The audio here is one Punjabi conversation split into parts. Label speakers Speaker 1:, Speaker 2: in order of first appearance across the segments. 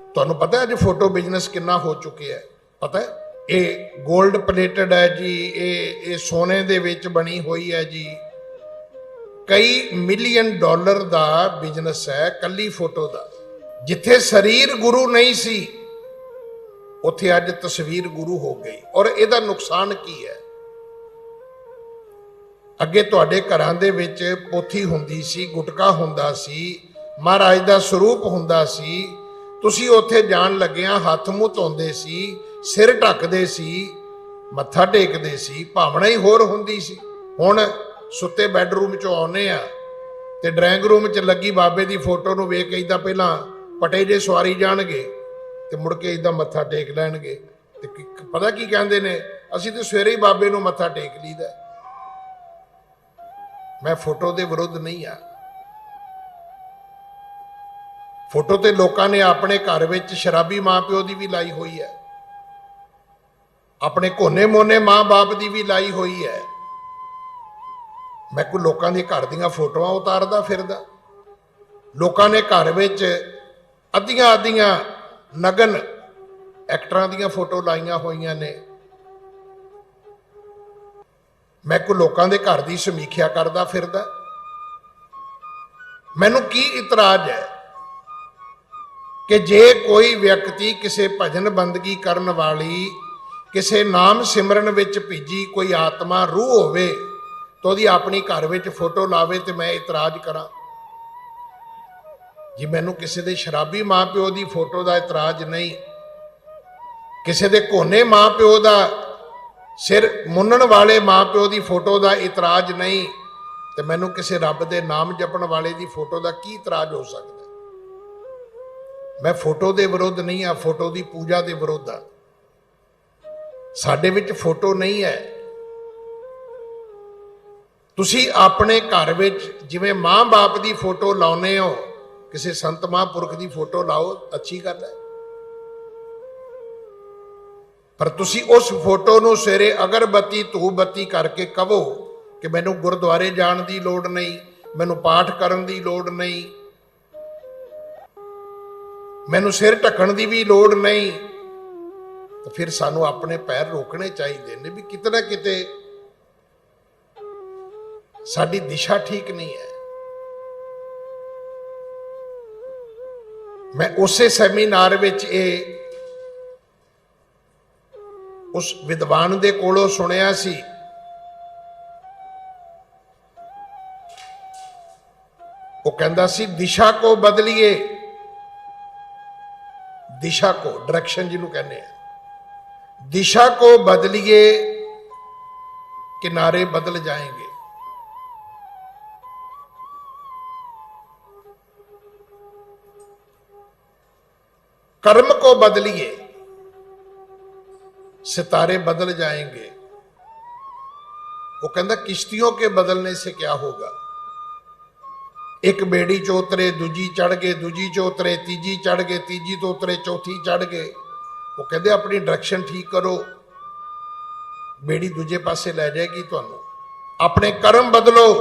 Speaker 1: ਤੁਹਾਨੂੰ ਪਤਾ ਹੈ ਅੱਜ ਫੋਟੋ ਬਿਜ਼ਨਸ ਕਿੰਨਾ ਹੋ ਚੁੱਕਿਆ ਹੈ? ਪਤਾ ਹੈ? ਇਹ 골ਡ ਪਲੇਟਡ ਹੈ ਜੀ, ਇਹ ਇਹ ਸੋਨੇ ਦੇ ਵਿੱਚ ਬਣੀ ਹੋਈ ਹੈ ਜੀ। ਕਈ ਮਿਲੀਅਨ ਡਾਲਰ ਦਾ ਬਿਜ਼ਨਸ ਹੈ, ਕੱਲੀ ਫੋਟੋ ਦਾ। ਜਿੱਥੇ ਸਰੀਰ ਗੁਰੂ ਨਹੀਂ ਸੀ, ਉੱਥੇ ਅੱਜ ਤਸਵੀਰ ਗੁਰੂ ਹੋ ਗਈ। ਔਰ ਇਹਦਾ ਨੁਕਸਾਨ ਕੀ ਹੈ? ਅੱਗੇ ਤੁਹਾਡੇ ਘਰਾਂ ਦੇ ਵਿੱਚ ਪੋਥੀ ਹੁੰਦੀ ਸੀ, ਗੁਟਕਾ ਹੁੰਦਾ ਸੀ, ਮਹਾਰਾਜ ਦਾ ਸਰੂਪ ਹੁੰਦਾ ਸੀ। ਤੁਸੀਂ ਉੱਥੇ ਜਾਣ ਲੱਗਿਆਂ ਹੱਥ ਮੂੰਹ ਧੋਂਦੇ ਸੀ, ਸਿਰ ਢੱਕਦੇ ਸੀ, ਮੱਥਾ ਟੇਕਦੇ ਸੀ, ਭਾਵਨਾ ਹੀ ਹੋਰ ਹੁੰਦੀ ਸੀ। ਹੁਣ ਸੁੱਤੇ ਬੈੱਡਰੂਮ ਚੋਂ ਆਉਨੇ ਆ ਤੇ ਡਰਾਇੰਗ ਰੂਮ 'ਚ ਲੱਗੀ ਬਾਬੇ ਦੀ ਫੋਟੋ ਨੂੰ ਵੇਖ ਕੇ ਇਦਾਂ ਪਹਿਲਾਂ ਪਟੇ ਜੇ ਸਵਾਰੀ ਜਾਣਗੇ ਤੇ ਮੁੜ ਕੇ ਇਦਾਂ ਮੱਥਾ ਟੇਕ ਲੈਣਗੇ। ਤੇ ਪਤਾ ਕੀ ਕਹਿੰਦੇ ਨੇ? ਅਸੀਂ ਤੇ ਸਵੇਰੇ ਹੀ ਬਾਬੇ ਨੂੰ ਮੱਥਾ ਟੇਕ ਲਈਦਾ। ਮੈਂ ਫੋਟੋ ਦੇ ਵਿਰੁੱਧ ਨਹੀਂ ਆ। ਫੋਟੋ ਤੇ ਲੋਕਾਂ ਨੇ ਆਪਣੇ ਘਰ ਵਿੱਚ ਸ਼ਰਾਬੀ ਮਾਪਿਓ ਦੀ ਵੀ ਲਾਈ ਹੋਈ ਹੈ। ਆਪਣੇ ਕੋਨੇ ਮੋਨੇ ਮਾਂ-ਬਾਪ ਦੀ ਵੀ ਲਾਈ ਹੋਈ ਹੈ। ਮੈਂ ਕੋ ਲੋਕਾਂ ਦੇ ਘਰ ਦੀਆਂ ਫੋਟੋਆਂ ਉਤਾਰਦਾ ਫਿਰਦਾ। ਲੋਕਾਂ ਨੇ ਘਰ ਵਿੱਚ ਅੱਧੀਆਂ ਅੱਧੀਆਂ ਨਗਨ ਐਕਟਰਾਂ ਦੀਆਂ ਫੋਟੋ ਲਾਈਆਂ ਹੋਈਆਂ ਨੇ। ਮੈਂ ਕੋ ਲੋਕਾਂ ਦੇ ਘਰ ਦੀ ਸਮੀਖਿਆ ਕਰਦਾ ਫਿਰਦਾ। ਮੈਨੂੰ ਕੀ ਇਤਰਾਜ਼ ਹੈ? ਕਿ ਜੇ ਕੋਈ ਵਿਅਕਤੀ ਕਿਸੇ ਭਜਨ ਬੰਦਗੀ ਕਰਨ ਵਾਲੀ, ਕਿਸੇ ਨਾਮ ਸਿਮਰਨ ਵਿੱਚ ਭਿੱਜੀ ਕੋਈ ਆਤਮਾ ਰੂਹ ਹੋਵੇ, ਤਾਂ ਉਹਦੀ ਆਪਣੀ ਘਰ ਵਿੱਚ ਫੋਟੋ ਲਾਵੇ ਤੇ ਮੈਂ ਇਤਰਾਜ਼ ਕਰਾਂ। ਜੇ ਮੈਨੂੰ ਕਿਸੇ ਦੇ ਸ਼ਰਾਬੀ ਮਾਪਿਓ ਦੀ ਫੋਟੋ ਦਾ ਇਤਰਾਜ਼ ਨਹੀਂ, ਕਿਸੇ ਦੇ ਕੋਨੇ ਮਾਪਿਓ ਦਾ ਸਿਰ ਮੁੰਨਣ ਵਾਲੇ ਮਾਪਿਓ ਦੀ ਫੋਟੋ ਦਾ ਇਤਰਾਜ਼ ਨਹੀਂ, ਤੇ ਮੈਨੂੰ ਕਿਸੇ ਰੱਬ ਦੇ ਨਾਮ ਜਪਣ ਵਾਲੇ ਦੀ ਫੋਟੋ ਦਾ ਕੀ ਇਤਰਾਜ਼ ਹੋ ਸਕਦਾ? ਮੈਂ ਫੋਟੋ ਦੇ ਵਿਰੁੱਧ ਨਹੀਂ ਆ, ਫੋਟੋ ਦੀ ਪੂਜਾ ਦੇ ਵਿਰੁੱਧ ਆ। ਸਾਡੇ ਵਿੱਚ ਫੋਟੋ ਨਹੀਂ ਹੈ। ਤੁਸੀਂ ਆਪਣੇ ਘਰ ਵਿੱਚ ਜਿਵੇਂ ਮਾਂ-ਬਾਪ ਦੀ ਫੋਟੋ ਲਾਉਨੇ ਹੋ, ਕਿਸੇ ਸੰਤ ਮਹਾਂਪੁਰਖ ਦੀ ਫੋਟੋ ਲਾਓ, ਅੱਛੀ ਗੱਲ ਹੈ। ਪਰ ਤੁਸੀਂ ਉਸ ਫੋਟੋ ਨੂੰ ਸਵੇਰੇ ਅਗਰਬੱਤੀ ਧੂਪ ਬੱਤੀ ਕਰਕੇ ਕਹੋ ਕਿ ਮੈਨੂੰ ਗੁਰਦੁਆਰੇ ਜਾਣ ਦੀ ਲੋੜ ਨਹੀਂ, ਮੈਨੂੰ ਪਾਠ ਕਰਨ ਦੀ ਲੋੜ ਨਹੀਂ ਮੈਨੂੰ ਸਿਰ ਢੱਕਣ ਦੀ ਵੀ ਲੋੜ ਨਹੀਂ। ਤਾਂ ਫਿਰ ਸਾਨੂੰ ਆਪਣੇ ਪੈਰ ਰੋਕਣੇ ਚਾਹੀਦੇ ਨੇ ਵੀ ਕਿਤੇ ਨਾ ਕਿਤੇ ਸਾਡੀ ਦਿਸ਼ਾ ਠੀਕ ਨਹੀਂ ਹੈ। ਮੈਂ ਉਸੇ ਸੈਮੀਨਾਰ ਵਿੱਚ ਇਹ ਉਸ ਵਿਦਵਾਨ ਦੇ ਕੋਲੋਂ ਸੁਣਿਆ ਸੀ। ਉਹ ਕਹਿੰਦਾ ਸੀ, ਦਿਸ਼ਾ ਕੋ ਬਦਲੀਏ। दिशा को डायरेक्शन जिन्हों कहने हैं। दिशा को बदलिए, किनारे बदल जाएँगे। कर्म को बदलिए, सितारे बदल जाएँगे। वो कहता किश्तियों के बदलने से क्या होगा? ਇੱਕ ਬੇੜੀ ਚ ਉਤਰੇ ਦੂਜੀ ਚੜ ਗਏ, ਦੂਜੀ ਚ ਉਤਰੇ ਤੀਜੀ ਚੜ ਗਏ, ਤੀਜੀ ਤੋਂ ਉਤਰੇ ਚੌਥੀ ਚੜ ਗਏ। ਉਹ ਕਹਿੰਦੇ, ਆਪਣੀ ਡਾਇਰੈਕਸ਼ਨ ਠੀਕ ਕਰੋ। ਬੇੜੀ ਦੂਜੇ ਪਾਸੇ ਲੈ ਜਾਏਗੀ ਤੁਹਾਨੂੰ। ਆਪਣੇ ਕਰਮ ਬਦਲੋ।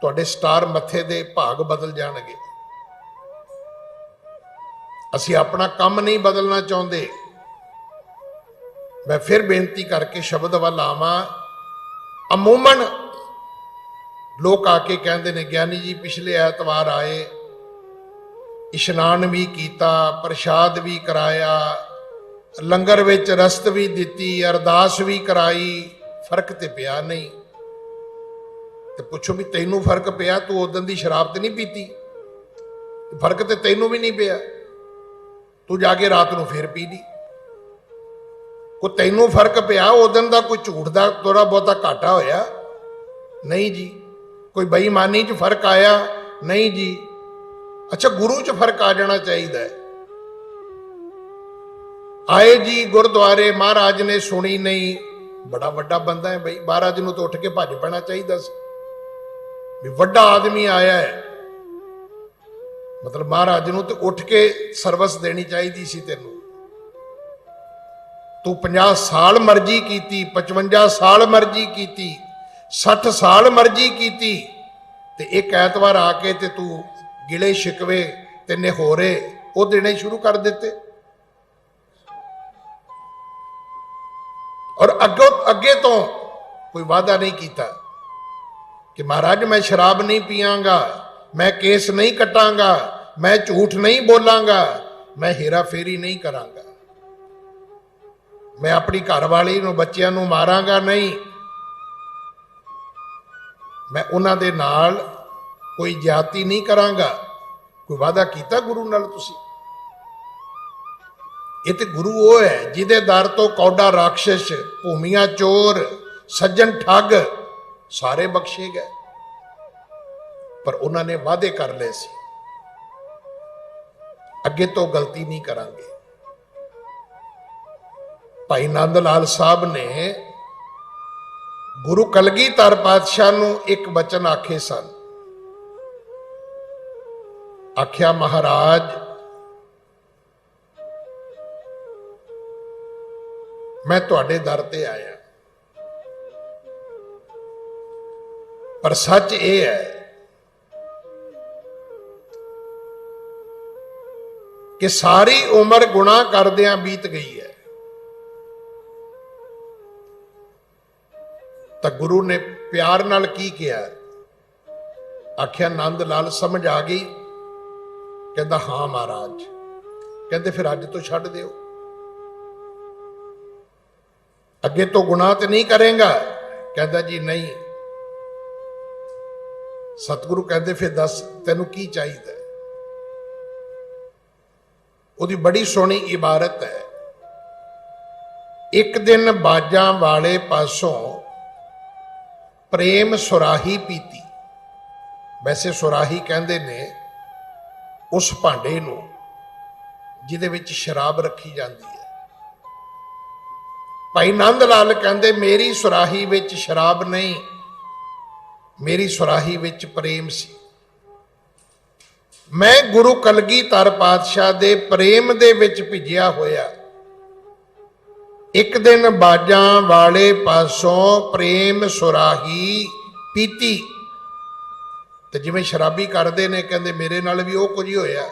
Speaker 1: ਤੁਹਾਡੇ ਸਟਾਰ ਮੱਥੇ ਦੇ ਭਾਗ ਬਦਲ ਜਾਣਗੇ। ਅਸੀਂ ਆਪਣਾ ਕੰਮ ਨਹੀਂ ਬਦਲਣਾ ਚਾਹੁੰਦੇ। ਮੈਂ ਫਿਰ ਬੇਨਤੀ ਕਰਕੇ ਸ਼ਬਦ ਵੱਲ ਆਵਾਂ। ਅਮੂਮਨ ਲੋਕ ਆ ਕੇ ਕਹਿੰਦੇ ਨੇ, ਗਿਆਨੀ ਜੀ, ਪਿਛਲੇ ਐਤਵਾਰ ਆਏ, ਇਸ਼ਨਾਨ ਵੀ ਕੀਤਾ, ਪ੍ਰਸ਼ਾਦ ਵੀ ਕਰਾਇਆ, ਲੰਗਰ ਵਿੱਚ ਰਸਤ ਵੀ ਦਿੱਤੀ, ਅਰਦਾਸ ਵੀ ਕਰਾਈ, ਫ਼ਰਕ ਤੇ ਪਿਆ ਨਹੀਂ। ਤੇ ਪੁੱਛੋ ਵੀ ਤੈਨੂੰ ਫ਼ਰਕ ਪਿਆ? ਤੂੰ ਉਦੋਂ ਦੀ ਸ਼ਰਾਬ ਤੇ ਨਹੀਂ ਪੀਤੀ? ਫ਼ਰਕ ਤੇ ਤੈਨੂੰ ਵੀ ਨਹੀਂ ਪਿਆ। ਤੂੰ ਜਾ ਕੇ ਰਾਤ ਨੂੰ ਫੇਰ ਪੀ ਲਈ ਕੋ ਤੈਨੂੰ ਫ਼ਰਕ ਪਿਆ? ਉਦੋਂ ਦਾ ਕੋਈ ਝੂਠ ਦਾ ਥੋੜਾ ਬਹੁਤਾ ਘਾਟਾ ਹੋਇਆ? ਨਹੀਂ ਜੀ। ਕੋਈ ਬੇਈਮਾਨੀ 'ਚ ਫ਼ਰਕ ਆਇਆ? ਨਹੀਂ ਜੀ। ਅੱਛਾ, ਗੁਰੂ 'ਚ ਫ਼ਰਕ ਆ ਜਾਣਾ ਚਾਹੀਦਾ ਹੈ। ਆਏ ਜੀ ਗੁਰਦੁਆਰੇ, ਮਹਾਰਾਜ ਨੇ ਸੁਣੀ ਨਹੀਂ। ਬੜਾ ਵੱਡਾ ਬੰਦਾ ਹੈ ਬਈ। ਮਹਾਰਾਜ ਨੂੰ ਤਾਂ ਉੱਠ ਕੇ ਭੱਜ ਪੈਣਾ ਚਾਹੀਦਾ ਸੀ। ਵੀ ਵੱਡਾ ਆਦਮੀ ਆਇਆ ਹੈ। ਮਤਲਬ ਮਹਾਰਾਜ ਨੂੰ ਤੇ ਉੱਠ ਕੇ ਸਰਵਿਸ ਦੇਣੀ ਚਾਹੀਦੀ ਸੀ ਤੈਨੂੰ। ਤੂੰ 50 ਸਾਲ ਮਰਜ਼ੀ ਕੀਤੀ 55 ਸਾਲ ਮਰਜ਼ੀ ਕੀਤੀ। 60 ਸਾਲ ਮਰਜ਼ੀ ਕੀਤੀ ਤੇ ਇੱਕ ਐਤਵਾਰ ਆ ਕੇ ਤੇ ਤੂੰ ਗਿਲੇ ਸ਼ਿਕਵੇ ਤੇ ਨਿਹੋਰੇ, ਉਹ ਦੇਣੇ ਸ਼ੁਰੂ ਕਰ ਦਿੱਤੇ। ਔਰ ਅੱਗੋਂ, ਅੱਗੇ ਤੋਂ ਕੋਈ ਵਾਅਦਾ ਨਹੀਂ ਕੀਤਾ ਕਿ ਮਹਾਰਾਜ ਮੈਂ ਸ਼ਰਾਬ ਨਹੀਂ ਪੀਵਾਂਗਾ ਮੈਂ ਕੇਸ ਨਹੀਂ ਕਟਾਂਗਾ, ਮੈਂ ਝੂਠ ਨਹੀਂ ਬੋਲਾਂਗਾ, ਮੈਂ ਹੇਰਾ ਫੇਰੀ ਨਹੀਂ ਕਰਾਂਗਾ। ਮੈਂ ਆਪਣੀ ਘਰਵਾਲੀ ਨੂੰ, ਬੱਚਿਆਂ ਨੂੰ ਮਾਰਾਂਗਾ ਨਹੀਂ ਮੈਂ ਉਹਨਾਂ ਦੇ ਨਾਲ ਕੋਈ ਜਾਤੀ ਨਹੀਂ ਕਰਾਂਗਾ। ਕੋਈ ਵਾਅਦਾ ਕੀਤਾ ਗੁਰੂ ਨਾਲ ਤੁਸੀਂ? ਇਹ ਤੇ ਗੁਰੂ ਉਹ ਹੈ ਜਿਹਦੇ ਦਰ ਤੋਂ ਕੌਡਾ ਰਾਖਸ਼ ਭੂਮੀਆਂ ਚੋਰ, ਸੱਜਣ ਠੱਗ ਸਾਰੇ ਬਖਸ਼ੇ ਗਏ। ਪਰ ਉਹਨਾਂ ਨੇ ਵਾਅਦੇ ਕਰ ਲਏ ਸੀ। ਅੱਗੇ ਤੋਂ ਗਲਤੀ ਨਹੀਂ ਕਰਾਂਗੇ। ਭਾਈ ਨੰਦ ਲਾਲ ਸਾਹਿਬ ਨੇ ਗੁਰੂ ਕਲਗੀਧਰ ਪਾਤਸ਼ਾਹ ਨੂੰ ਇੱਕ ਬਚਨ ਆਖੇ ਸਨ। ਆਖਿਆ, ਮਹਾਰਾਜ, ਮੈਂ ਤੁਹਾਡੇ ਦਰ ਤੇ ਆਇਆ। ਪਰ ਸੱਚ ਇਹ ਹੈ ਕਿ ਸਾਰੀ ਉਮਰ ਗੁਨਾਹ ਕਰਦਿਆਂ ਬੀਤ ਗਈ ਹੈ। ਤਾਂ ਗੁਰੂ ਨੇ ਪਿਆਰ ਨਾਲ ਕੀ ਕਿਹਾ? ਆਖਿਆ, ਨੰਦ ਲਾਲ, ਸਮਝ ਆ ਗਈ? ਕਹਿੰਦਾ, ਹਾਂ ਮਹਾਰਾਜ। ਕਹਿੰਦੇ, ਫਿਰ ਅੱਜ ਤੋਂ ਛੱਡ ਦਿਓ। ਅੱਗੇ ਤੋਂ ਗੁਨਾਹ ਤੇ ਨਹੀਂ ਕਰੇਗਾ? ਕਹਿੰਦਾ, ਜੀ ਨਹੀਂ। ਸਤਿਗੁਰੂ ਕਹਿੰਦੇ, ਫਿਰ ਦੱਸ, ਤੈਨੂੰ ਕੀ ਚਾਹੀਦਾ? ਉਹਦੀ ਬੜੀ ਸੋਹਣੀ ਇਬਾਰਤ ਹੈ। ਇੱਕ ਦਿਨ ਬਾਜਾਂ ਵਾਲੇ ਪਾਸੋਂ ਪ੍ਰੇਮ ਸੁਰਾਹੀ ਪੀਤੀ। ਵੈਸੇ ਸੁਰਾਹੀ ਕਹਿੰਦੇ ਨੇ, ਉਸ ਭਾਂਡੇ ਨੂੰ ਜਿਹਦੇ ਵਿੱਚ ਸ਼ਰਾਬ ਰੱਖੀ ਜਾਂਦੀ ਹੈ। ਭਾਈ ਨੰਦ ਲਾਲ ਕਹਿੰਦੇ, ਮੇਰੀ ਸੁਰਾਹੀ ਵਿੱਚ ਸ਼ਰਾਬ ਨਹੀਂ, ਮੇਰੀ ਸੁਰਾਹੀ ਵਿੱਚ ਪ੍ਰੇਮ ਸੀ। ਮੈਂ ਗੁਰੂ ਕਲਗੀਧਰ ਪਾਤਸ਼ਾਹ ਦੇ ਪ੍ਰੇਮ ਦੇ ਵਿੱਚ ਭਿੱਜਿਆ ਹੋਇਆ। ਇੱਕ ਦਿਨ ਬਾਜਾਂ ਵਾਲੇ ਪਾਸੋਂ ਪ੍ਰੇਮ ਸੁਰਾਹੀ ਪੀਤੀ। ਤੇ ਜਿਵੇਂ ਸ਼ਰਾਬੀ ਕਰਦੇ ਨੇ, ਕਹਿੰਦੇ ਮੇਰੇ ਨਾਲ ਵੀ ਉਹ ਕੁਝ ਹੀ ਹੋਇਆ।